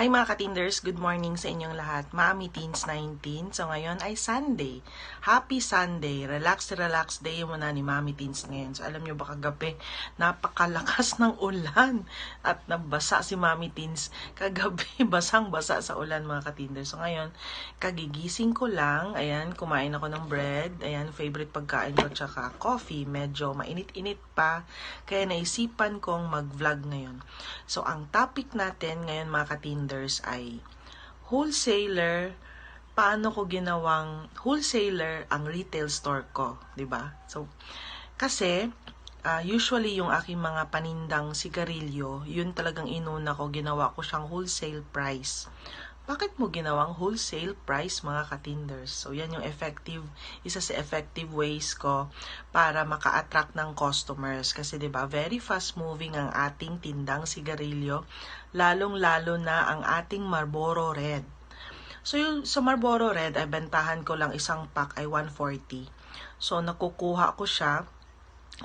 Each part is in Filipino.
Hi mga katinders, good morning sa inyong lahat. Mami Teens 19. So ngayon ay Sunday. Happy Sunday. Relax, relax day muna ni Mami Teens ngayon. So alam nyo ba kagabi, napakalakas ng ulan at nabasa si Mami Teens kagabi. Basang-basa sa ulan mga katinders. So ngayon, kagigising ko lang. Ayan, kumain ako ng bread. Ayan, favorite pagkain ko tsaka coffee. Medyo mainit-init pa. Kaya naisipan kong mag-vlog ngayon. So ang topic natin ngayon mga katinders, vendors ay wholesaler, paano ko ginawang wholesaler ang retail store ko, 'di ba? So kasi uh, usually yung aking mga panindang sigarilyo, yun talagang inuna ko, ginawa ko siyang wholesale price. Bakit mo ginawang wholesale price mga katinders? So, yan yung effective, isa sa effective ways ko para maka-attract ng customers. Kasi ba diba, very fast moving ang ating tindang sigarilyo, lalong-lalo na ang ating Marlboro Red. So, yung sa Marlboro Red, ay bentahan ko lang isang pack ay 140. So, nakukuha ko siya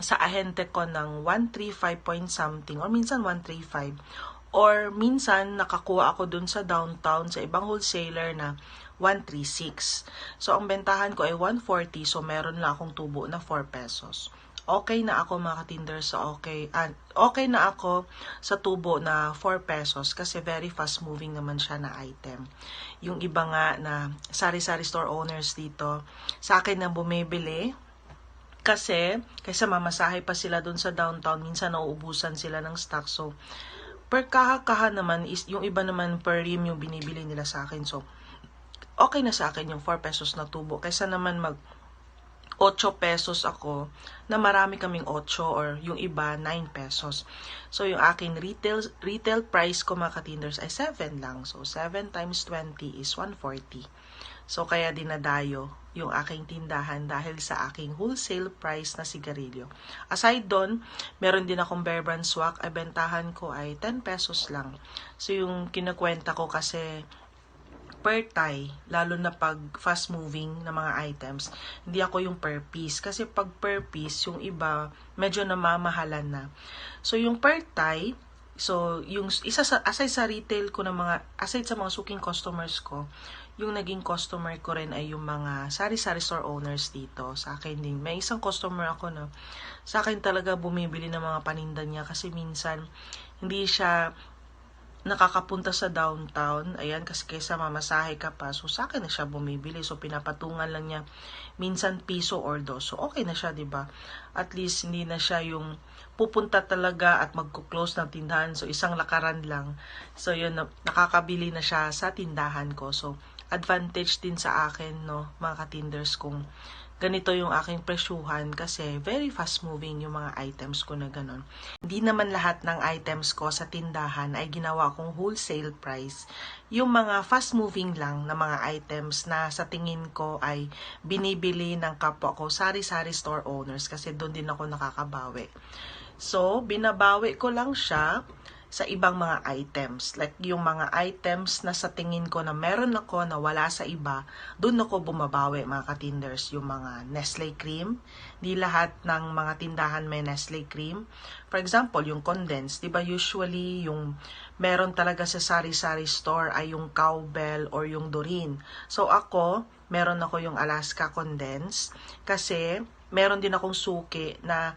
sa ahente ko ng 135 point something or minsan 135 Or minsan, nakakuha ako dun sa downtown sa ibang wholesaler na 136. So, ang bentahan ko ay 140. So, meron lang akong tubo na 4 pesos. Okay na ako mga katinder sa okay. Uh, okay na ako sa tubo na 4 pesos kasi very fast moving naman siya na item. Yung iba nga na sari-sari store owners dito, sa akin na bumibili, kasi kaysa mamasahe pa sila dun sa downtown, minsan nauubusan sila ng stock. So, per kaha-kaha naman is yung iba naman per rim yung binibili nila sa akin. So, okay na sa akin yung 4 pesos na tubo. Kaysa naman mag 8 pesos ako na marami kaming 8 or yung iba 9 pesos. So, yung aking retail, retail price ko mga katinders ay 7 lang. So, 7 times 20 is 140. So, kaya dinadayo yung aking tindahan dahil sa aking wholesale price na sigarilyo. Aside doon, meron din akong Bear Brand Swak. Ay bentahan ko ay 10 pesos lang. So, yung kinukwenta ko kasi per tie, lalo na pag fast moving na mga items, hindi ako yung per piece. Kasi pag per piece, yung iba, medyo namamahalan na. So, yung per tie, so, yung isa sa, aside sa retail ko ng mga, aside sa mga suking customers ko, yung naging customer ko rin ay yung mga sari-sari store owners dito. Sa akin din. May isang customer ako na sa akin talaga bumibili ng mga paninda niya kasi minsan hindi siya nakakapunta sa downtown. Ayan, kasi kaysa mamasahe ka pa. So, sa akin na siya bumibili. So, pinapatungan lang niya minsan piso or do. So, okay na siya, ba At least, hindi na siya yung pupunta talaga at magko-close ng tindahan. So, isang lakaran lang. So, yun, nakakabili na siya sa tindahan ko. So, advantage din sa akin, no, mga katinders, kung ganito yung aking presyuhan kasi very fast moving yung mga items ko na ganun. Hindi naman lahat ng items ko sa tindahan ay ginawa kong wholesale price. Yung mga fast moving lang na mga items na sa tingin ko ay binibili ng kapwa ko sari-sari store owners kasi doon din ako nakakabawi. So, binabawi ko lang siya sa ibang mga items. Like yung mga items na sa tingin ko na meron ako na wala sa iba, doon ako bumabawi mga katinders. Yung mga Nestle cream, di lahat ng mga tindahan may Nestle cream. For example, yung condensed, di ba usually yung meron talaga sa sari-sari store ay yung cowbell or yung Dorin. So ako, meron ako yung Alaska condensed kasi meron din akong suki na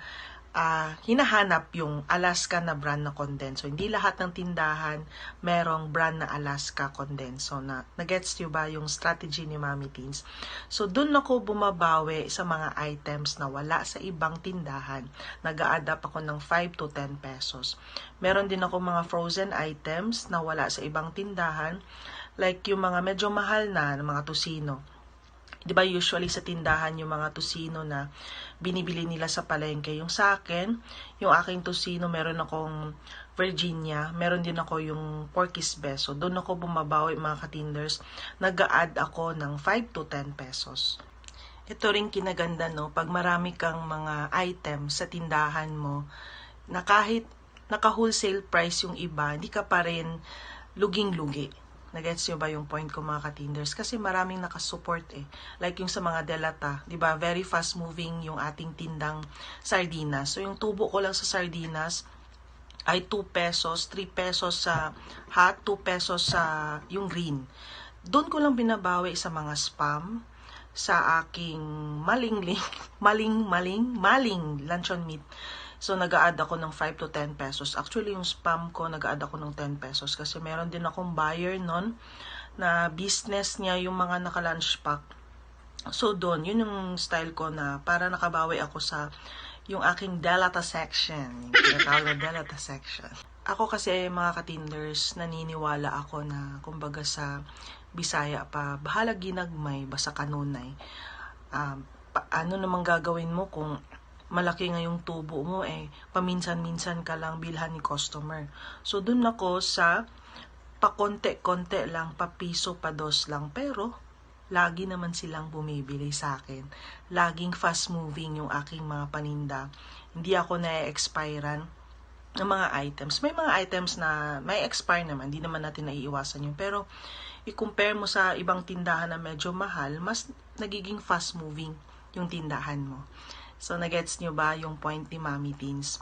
uh, hinahanap yung Alaska na brand na condenso. Hindi lahat ng tindahan merong brand na Alaska condenso na nagets niyo ba yung strategy ni Mami Teens? So doon ako bumabawi sa mga items na wala sa ibang tindahan. Nag-a-adapt ako ng 5 to 10 pesos. Meron din ako mga frozen items na wala sa ibang tindahan like yung mga medyo mahal na, mga tusino 'di ba usually sa tindahan yung mga tusino na binibili nila sa palengke. Yung sa akin, yung aking tusino, meron akong Virginia, meron din ako yung Porky's Best. So, doon ako bumabawi mga katinders. Nag-a-add ako ng 5 to 10 pesos. Ito rin kinaganda, no? Pag marami kang mga items sa tindahan mo, na kahit naka-wholesale price yung iba, hindi ka pa rin luging-lugi Nagets nyo ba yung point ko mga katinders? Kasi maraming nakasupport eh. Like yung sa mga delata, di ba? Very fast moving yung ating tindang sardinas. So yung tubo ko lang sa sardinas ay 2 pesos, 3 pesos sa hot, 2 pesos sa yung green. Doon ko lang binabawi sa mga spam, sa aking maling maling, maling, maling luncheon meat. So, nag add ako ng 5 to 10 pesos. Actually, yung spam ko, nag add ako ng 10 pesos kasi meron din akong buyer nun na business niya yung mga naka-lunch pack. So, doon, yun yung style ko na para nakabawi ako sa yung aking delata section. Yung tinatawag na delata section. Ako kasi mga katinders, naniniwala ako na kumbaga sa Bisaya pa, bahala ginagmay, basta kanunay. Um, pa, ano namang gagawin mo kung malaki nga yung tubo mo eh, paminsan-minsan ka lang bilhan ni customer. So, dun ako sa pakonte-konte lang, papiso, pados lang. Pero, lagi naman silang bumibili sa akin. Laging fast moving yung aking mga paninda. Hindi ako na-expirean ng mga items. May mga items na may expire naman, hindi naman natin naiiwasan yun. Pero, i-compare mo sa ibang tindahan na medyo mahal, mas nagiging fast moving yung tindahan mo. So, nagets nyo ba yung point ni Mami Teens?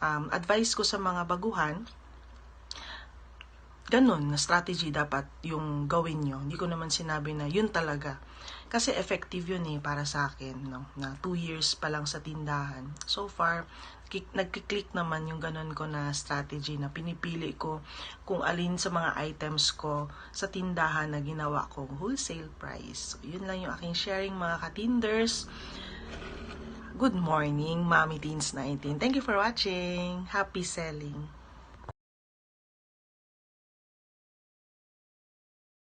Um, advice ko sa mga baguhan, ganun, na strategy dapat yung gawin nyo. Hindi ko naman sinabi na yun talaga. Kasi effective yun eh para sa akin, no? na 2 years pa lang sa tindahan. So far, nagkiklik naman yung ganun ko na strategy na pinipili ko kung alin sa mga items ko sa tindahan na ginawa kong wholesale price. So, yun lang yung aking sharing mga katinders. Good morning, Mommy Teens 19. Thank you for watching. Happy selling.